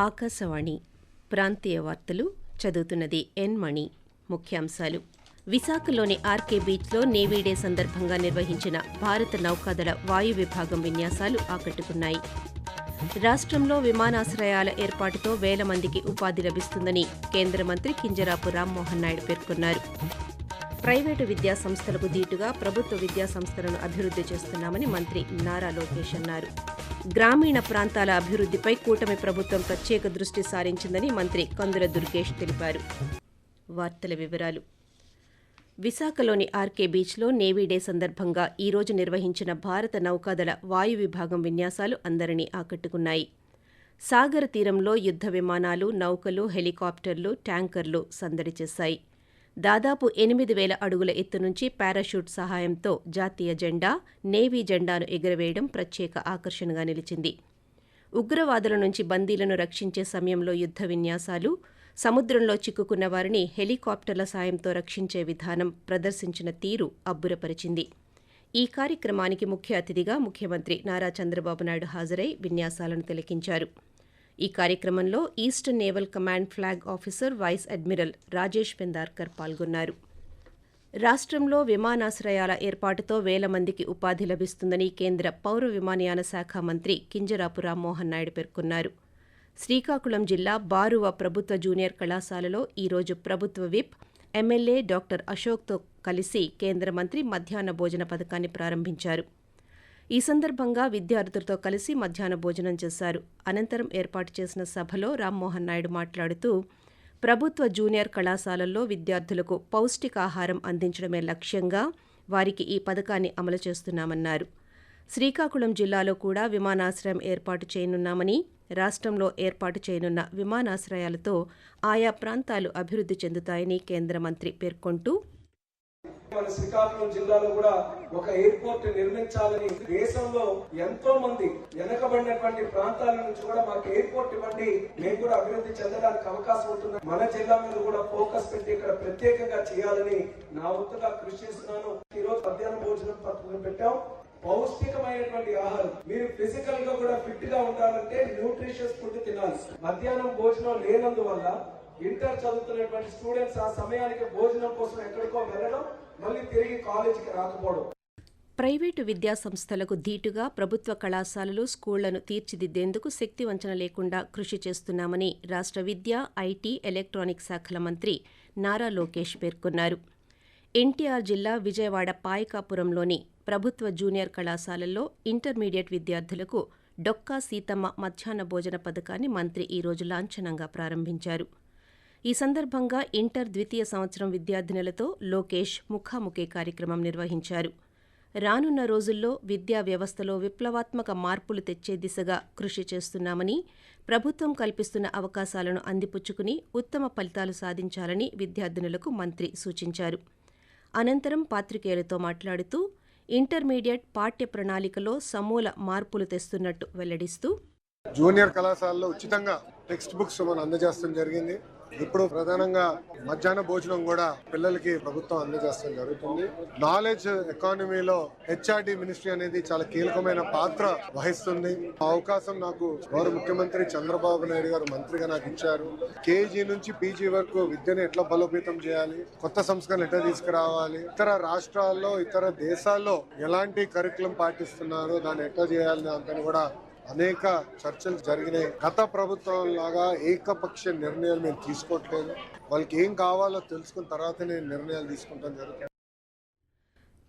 ఆకాశవాణి ప్రాంతీయ వార్తలు చదువుతున్నది ఎన్ మణి. ముఖ్యాంశాలు. విశాఖలోని ఆర్కే బీచ్లో నేవీ డే సందర్భంగా నిర్వహించిన భారత నౌకాదళ వాయు విభాగం విన్యాసాలు ఆకట్టుకున్నాయి. రాష్ట్రంలో విమానాశ్రయాల ఏర్పాటుతో వేల మందికి ఉపాధి లభిస్తుందని కేంద్ర మంత్రి కింజరాపు రామ్మోహన్ నాయుడు పేర్కొన్నారు. ప్రైవేటు విద్యా సంస్థలకు దీటుగా ప్రభుత్వ విద్యా సంస్థలను అభివృద్ధి చేస్తున్నామని మంత్రి నారా లోకేష్ అన్నారు. గ్రామీణ ప్రాంతాల అభివృద్ధిపై కూటమి ప్రభుత్వం ప్రత్యేక దృష్టి సారించిందని మంత్రి కందుల దుర్గేష్ తెలిపారు. వార్తల వివరాలు. విశాఖలోని ఆర్కే బీచ్లో నేవీ డే సందర్భంగా ఈరోజు నిర్వహించిన భారత నౌకాదళ వాయు విభాగం విన్యాసాలు అందరినీ ఆకట్టుకున్నాయి. సాగర తీరంలో యుద్ధ విమానాలు నౌకలు హెలికాప్టర్లు ట్యాంకర్లు సందడి చేశాయి. దాదాపు ఎనిమిది వేల అడుగుల ఎత్తు నుంచి పారాషూట్ సహాయంతో జాతీయ జెండా నేవీ జెండాను ఎగురవేయడం ప్రత్యేక ఆకర్షణగా నిలిచింది. ఉగ్రవాదుల నుంచి బందీలను రక్షించే సమయంలో యుద్ధ విన్యాసాలు సముద్రంలో చిక్కుకున్న వారిని హెలికాప్టర్ల సాయంతో రక్షించే విధానం ప్రదర్శించిన తీరు అబ్బురపరిచింది. ఈ కార్యక్రమానికి ముఖ్య అతిథిగా ముఖ్యమంత్రి నారా చంద్రబాబు నాయుడు హాజరై విన్యాసాలను తిలకించారు. ఈ కార్యక్రమంలో Eastern Naval Command flag officer vice admiral Rajesh Pendarkar పాల్గొన్నారు. రాష్ట్రంలో విమానాశ్రయాల ఏర్పాటుతో వేల మందికి ఉపాధి లభిస్తుందని కేంద్ర పౌర విమానయాన శాఖ మంత్రి కింజరాపు రామ్మోహన్ నాయుడు పేర్కొన్నారు. శ్రీకాకుళం జిల్లా బారువ ప్రభుత్వ జూనియర్ కళాశాలలో ఈరోజు ప్రభుత్వ విప్ ఎమ్మెల్యే డాక్టర్ అశోక్తో కలిసి కేంద్ర మంత్రి మధ్యాహ్న భోజన పథకాన్ని ప్రారంభించారు. ఈ సందర్భంగా విద్యార్థులతో కలిసి మధ్యాహ్న భోజనం చేశారు. అనంతరం ఏర్పాటు చేసిన సభలో రామ్మోహన్ నాయుడు మాట్లాడుతూ ప్రభుత్వ జూనియర్ కళాశాలల్లో విద్యార్థులకు పౌష్టికాహారం అందించడమే లక్ష్యంగా వారికి ఈ పథకాన్ని అమలు చేస్తున్నామన్నారు. శ్రీకాకుళం జిల్లాలో కూడా విమానాశ్రయం ఏర్పాటు చేయనున్నామని రాష్ట్రంలో ఏర్పాటు చేయనున్న విమానాశ్రయాలతో ఆయా ప్రాంతాలు అభివృద్ధి చెందుతాయని కేంద్ర మంత్రి పేర్కొంటూ మన శ్రీకాకుళం జిల్లాలో కూడా ఒక ఎయిర్పోర్ట్ నిర్మించాలని దేశంలో ఎంతో మంది వెనకబడినటువంటి ప్రాంతాల నుంచి కూడా మాకు ఎయిర్పోర్ట్ ఇవ్వండి. మేము కూడా అభివృద్ధి చెందడానికి అవకాశం ఉంటుంది. మన జిల్లా మీద కూడా ఫోకస్ పెట్టి ఇక్కడ ప్రత్యేకంగా చేయాలని నా వంతుగా కృషి చేస్తున్నాను. ఈ రోజు మధ్యాహ్నం భోజనం పథకం పెట్టాం. పౌష్టికమైనటువంటి ఆహారం. మీరు ఫిజికల్గా కూడా ఫిట్గా ఉండాలంటే న్యూట్రిషియస్ ఫుడ్ తినాలి. మధ్యాహ్నం భోజనం లేనందువల్ల ఇంటర్ చదువుతున్నటువంటి స్టూడెంట్స్ ఆ సమయానికి భోజనం కోసం ఎక్కడికో వెళ్ళడం మళ్ళీ తిరిగి కాలేజీకి రాకపోవడం. ప్రైవేటు విద్యా సంస్థలకు ధీటుగా ప్రభుత్వ కళాశాలలు స్కూళ్ళను తీర్చిదిద్దేందుకు శక్తి వంచన లేకుండా కృషి చేస్తున్నామని రాష్ట్ర విద్య ఐటీ ఎలక్ట్రానిక్ శాఖల మంత్రి నారా లోకేష్ పేర్కొన్నారు. ఎన్టీఆర్ జిల్లా విజయవాడ పాయకాపురంలోని ప్రభుత్వ జూనియర్ కళాశాలల్లో ఇంటర్మీడియట్ విద్యార్థులకు డొక్కా సీతమ్మ మధ్యాహ్న భోజన పథకాన్ని మంత్రి ఈరోజు లాంఛనంగా ప్రారంభించారు. ఈ సందర్భంగా ఇంటర్ ద్వితీయ సంవత్సరం విద్యార్థినులతో లోకేష్ ముఖాముఖి కార్యక్రమం నిర్వహించారు. రానున్న రోజుల్లో విద్యా వ్యవస్థలో విప్లవాత్మక మార్పులు తెచ్చే దిశగా కృషి చేస్తున్నామని ప్రభుత్వం కల్పిస్తున్న అవకాశాలను అందిపుచ్చుకుని ఉత్తమ ఫలితాలు సాధించాలని విద్యార్థినులకు మంత్రి సూచించారు. అనంతరం పాత్రికేయులతో మాట్లాడుతూ ఇంటర్మీడియట్ పాఠ్య ప్రణాళికలో సమూల మార్పులు తెస్తున్నట్టు వెల్లడిస్తూ జూనియర్ కళాశాలలో ఉచితంగా టెక్స్ట్ బుక్స్ మనం అందజేస్తాం జరిగింది. ఇప్పుడు ప్రధానంగా మధ్యాహ్న భోజనం కూడా పిల్లలకి ప్రభుత్వం అందజేస్తాం జరుగుతుంది. నాలెడ్జ్ ఎకానమీలో హెచ్ఆర్డి మినిస్ట్రీ అనేది చాలా కీలకమైన పాత్ర వహిస్తుంది. ఆ అవకాశం నాకు గౌరవ ముఖ్యమంత్రి చంద్రబాబు నాయుడు గారు మంత్రిగా నాకు ఇచ్చారు. కేజీ నుంచి పీజీ వరకు విద్యను ఎట్లా బలోపేతం చేయాలి? కొత్త సంస్కరణలు ఎట్లా తీసుకురావాలి? ఇతర రాష్ట్రాల్లో ఇతర దేశాల్లో ఎలాంటి కరికులం పాటిస్తున్నారో దాన్ని ఎట్లా చేయాలి అంతని కూడా అనేక చర్చలు జరిగినాయి. గత ప్రభుత్వం లాగా ఏకపక్ష నిర్ణయాలు మేము తీసుకోవట్లేదు. వాళ్ళకి ఏం కావాలో తెలుసుకున్న తర్వాతనే నిర్ణయాలు తీసుకుంటాం జరుగుతుంది.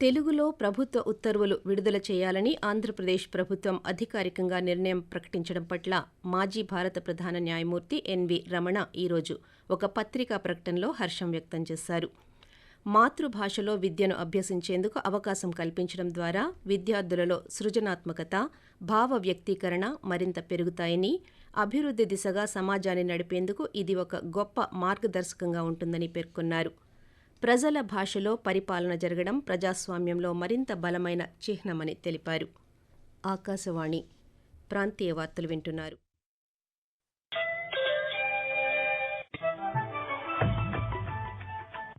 తెలుగులో ప్రభుత్వ ఉత్తర్వులు విడుదల చేయాలని ఆంధ్రప్రదేశ్ ప్రభుత్వం అధికారికంగా నిర్ణయం ప్రకటించడం పట్ల మాజీ భారత ప్రధాన న్యాయమూర్తి ఎన్వి రమణ ఈరోజు ఒక పత్రికా ప్రకటనలో హర్షం వ్యక్తం చేశారు. మాతృభాషలో విద్యను అభ్యసించేందుకు అవకాశం కల్పించడం ద్వారా విద్యార్థులలో సృజనాత్మకత భావ వ్యక్తీకరణ మరింత పెరుగుతాయని అభివృద్ధి దిశగా సమాజాన్ని నడిపేందుకు ఇది ఒక గొప్ప మార్గదర్శకంగా ఉంటుందని పేర్కొన్నారు. ప్రజల భాషలో పరిపాలన జరగడం ప్రజాస్వామ్యంలో మరింత బలమైన చిహ్నమని తెలిపారు. ఆకాశవాణి ప్రాంతీయ వార్తలు వింటున్నారు.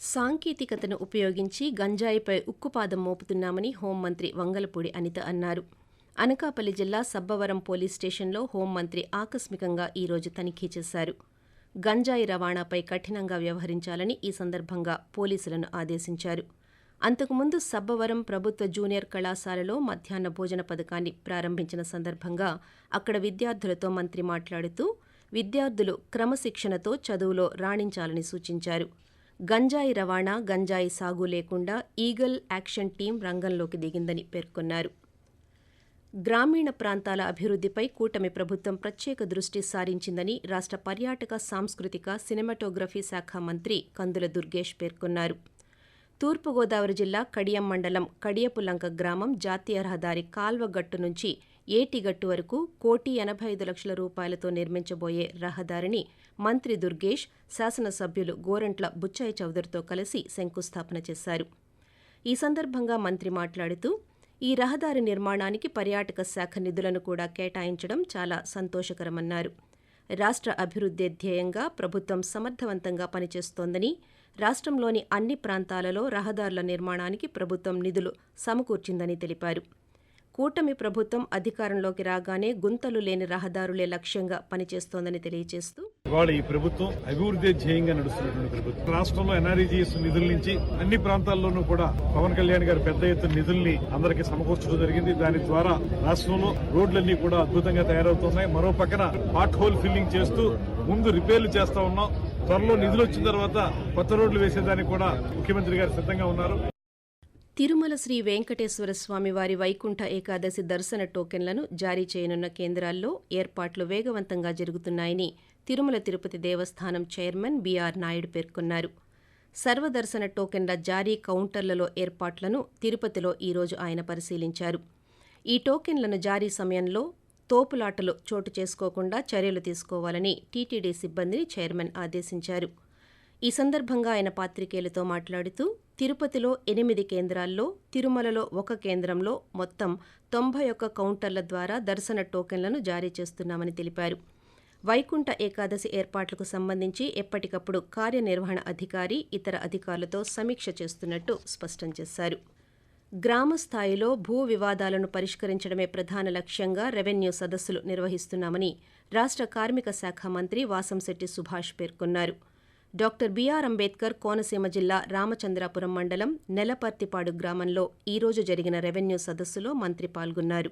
సాంకేతికతను ఉపయోగించి గంజాయిపై ఉక్కుపాదం మోపుతున్నామని హోంమంత్రి వంగలపూడి అనిత అన్నారు. అనకాపల్లి జిల్లా సబ్బవరం పోలీస్ స్టేషన్లో హోంమంత్రి ఆకస్మికంగా ఈరోజు తనిఖీ చేశారు. గంజాయి రవాణాపై కఠినంగా వ్యవహరించాలని ఈ సందర్భంగా పోలీసులను ఆదేశించారు. అంతకుముందు సబ్బవరం ప్రభుత్వ జూనియర్ కళాశాలలో మధ్యాహ్న భోజన పథకాన్ని ప్రారంభించిన సందర్భంగా అక్కడ విద్యార్థులతో మంత్రి మాట్లాడుతూ విద్యార్థులు క్రమశిక్షణతో చదువులో రాణించాలని సూచించారు. గంజాయి రవాణా గంజాయి సాగు లేకుండా ఈగల్ యాక్షన్ టీం రంగంలోకి దిగిందని పేర్కొన్నారు. గ్రామీణ ప్రాంతాల అభివృద్ధిపై కూటమి ప్రభుత్వం ప్రత్యేక దృష్టి సారించిందని రాష్ట్ర పర్యాటక సాంస్కృతిక సినిమాటోగ్రఫీ శాఖ మంత్రి కందుల దుర్గేష్ పేర్కొన్నారు. తూర్పుగోదావరి జిల్లా కడియం మండలం కడియపులంక గ్రామం జాతీయ రహదారి కాల్వగట్టు నుంచి ఏటిగట్టు వరకు కోటి ఎనభై ఐదు లక్షల రూపాయలతో నిర్మించబోయే రహదారిని మంత్రి దుర్గేష్ శాసనసభ్యులు గోరంట్ల బుచ్చయ్య చౌదరితో కలిసి శంకుస్థాపన చేశారు. ఈ సందర్భంగా మంత్రి మాట్లాడుతూ ఈ రహదారి నిర్మాణానికి పర్యాటక శాఖ నిధులను కూడా కేటాయించడం చాలా సంతోషకరమన్నారు. రాష్ట్ర అభివృద్ధి ధ్యేయంగా ప్రభుత్వం సమర్థవంతంగా పనిచేస్తోందని రాష్ట్రంలోని అన్ని ప్రాంతాలలో రహదారుల నిర్మాణానికి ప్రభుత్వం నిధులు సమకూర్చిందని తెలిపారు. కూటమి ప్రభుత్వం అధికారంలోకి రాగానే గుంతలు లేని రహదారులే లక్ష్యంగా పనిచేస్తోందని తెలియజేస్తూ ఇవాళ ఈ ప్రభుత్వం అభివృద్ధి ధ్యేయంగా నడుస్తున్నటువంటి ప్రభుత్వం. రాష్ట్రంలో ఎన్ఆర్జీఎస్ నిధుల నుంచి అన్ని ప్రాంతాల్లోనూ కూడా పవన్ కళ్యాణ్ గారు పెద్ద ఎత్తున నిధుల్ని అందరికీ సమకూర్చడం జరిగింది. దాని ద్వారా రాష్ట్రంలో రోడ్లన్నీ కూడా అద్భుతంగా తయారవుతున్నాయి. మరో పక్కన పాట్ హోల్ ఫిల్లింగ్ చేస్తూ ముందు రిపేర్లు చేస్తా ఉన్నాం. త్వరలో నిధులు వచ్చిన తర్వాత కొత్త రోడ్లు వేసేదానికి కూడా ముఖ్యమంత్రి గారు సిద్ధంగా ఉన్నారు. తిరుమల శ్రీ వెంకటేశ్వర స్వామి వారి వైకుంఠ ఏకాదశి దర్శన టోకెన్లను జారీ చేయనున్న కేంద్రాల్లో ఏర్పాట్లు వేగవంతంగా జరుగుతున్నాయని తిరుమల తిరుపతి దేవస్థానం చైర్మన్ బీఆర్ నాయుడు పేర్కొన్నారు. సర్వదర్శన టోకెన్ల జారీ కౌంటర్లలో ఏర్పాట్లను తిరుపతిలో ఈరోజు ఆయన పరిశీలించారు. ఈ టోకెన్లను జారీ సమయంలో తోపులాటలు చోటు చేసుకోకుండా చర్యలు తీసుకోవాలని టీటీడీ సిబ్బందిని చైర్మన్ ఆదేశించారు. ఈ సందర్భంగా ఆయన పాత్రికేయులతో మాట్లాడుతూ తిరుపతిలో ఎనిమిది కేంద్రాల్లో తిరుమలలో ఒక కేంద్రంలో మొత్తం తొంభై ఒక్క కౌంటర్ల ద్వారా దర్శన టోకెన్లను జారీ చేస్తున్నామని తెలిపారు. వైకుంఠ ఏకాదశి ఏర్పాట్లకు సంబంధించి ఎప్పటికప్పుడు కార్యనిర్వహణ అధికారి ఇతర అధికారులతో సమీక్ష చేస్తున్నట్టు స్పష్టం చేశారు. గ్రామ స్థాయిలో భూ వివాదాలను పరిష్కరించడమే ప్రధాన లక్ష్యంగా రెవెన్యూ సదస్సులు నిర్వహిస్తున్నామని రాష్ట్ర కార్మిక శాఖ మంత్రి వాసంశెట్టి సుభాష్ పేర్కొన్నారు. డాక్టర్ బీఆర్ అంబేద్కర్ కోనసీమ జిల్లా రామచంద్రాపురం మండలం నెలపర్తిపాడు గ్రామంలో ఈరోజు జరిగిన రెవెన్యూ సదస్సులో మంత్రి పాల్గొన్నారు.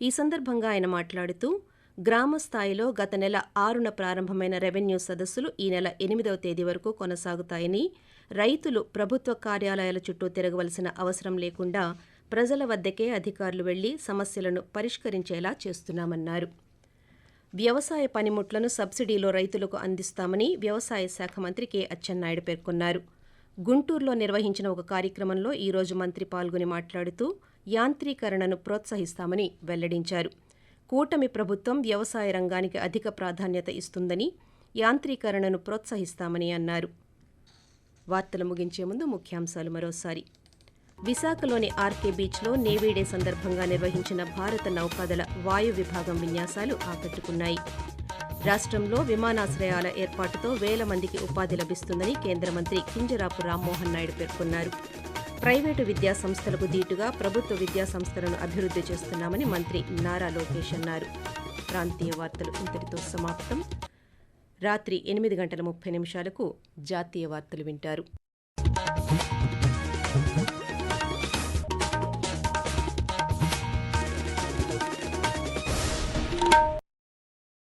ఈ సందర్భంగా ఆయన మాట్లాడుతూ గ్రామ స్థాయిలో గత నెల ఆరున ప్రారంభమైన రెవెన్యూ సదస్సులు ఈ నెల ఎనిమిదవ తేదీ వరకు కొనసాగుతాయని రైతులు ప్రభుత్వ కార్యాలయాల చుట్టూ తిరగవలసిన అవసరం లేకుండా ప్రజల వద్దకే అధికారులు వెళ్ళి సమస్యలను పరిష్కరించేలా చేస్తున్నామన్నారు. వ్యవసాయ పనిముట్లను సబ్సిడీలో రైతులకు అందిస్తామని వ్యవసాయ శాఖ మంత్రి కె. అచ్చెన్నాయుడు పేర్కొన్నారు. గుంటూరులో నిర్వహించిన ఒక కార్యక్రమంలో ఈరోజు మంత్రి పాల్గొని మాట్లాడుతూ యాంత్రీకరణను ప్రోత్సహిస్తామని వెల్లడించారు. కూటమి ప్రభుత్వం వ్యవసాయ రంగానికి అధిక ప్రాధాన్యత ఇస్తుందని యాంత్రీకరణను ప్రోత్సహిస్తామని అన్నారు. వార్తలు ముగించే ముందు ముఖ్యాంశాలు మరోసారి. విశాఖలోని ఆర్కే బీచ్లో నేవీ డే సందర్భంగా నిర్వహించిన భారత నౌకాదళ వాయు విభాగం విన్యాసాలు ఆకట్టుకున్నాయి. రాష్ట్రంలో విమానాశ్రయాల ఏర్పాటుతో వేల మందికి ఉపాధి లభిస్తుందని కేంద్ర మంత్రి కింజరాపు రామ్మోహన్ నాయుడు పేర్కొన్నారు. ప్రైవేటు విద్యా సంస్థలకు దీటుగా ప్రభుత్వ విద్యా సంస్థలను అభివృద్ధి చేస్తున్నామని మంత్రి నారా లోకేష్ అన్నారు. ప్రాంతీయ వార్తలు ఇంతటితో సమాప్తం. రాత్రి ఎనిమిది గంటల ముప్పై నిమిషాలకు జాతీయ వార్తలు వింటారు.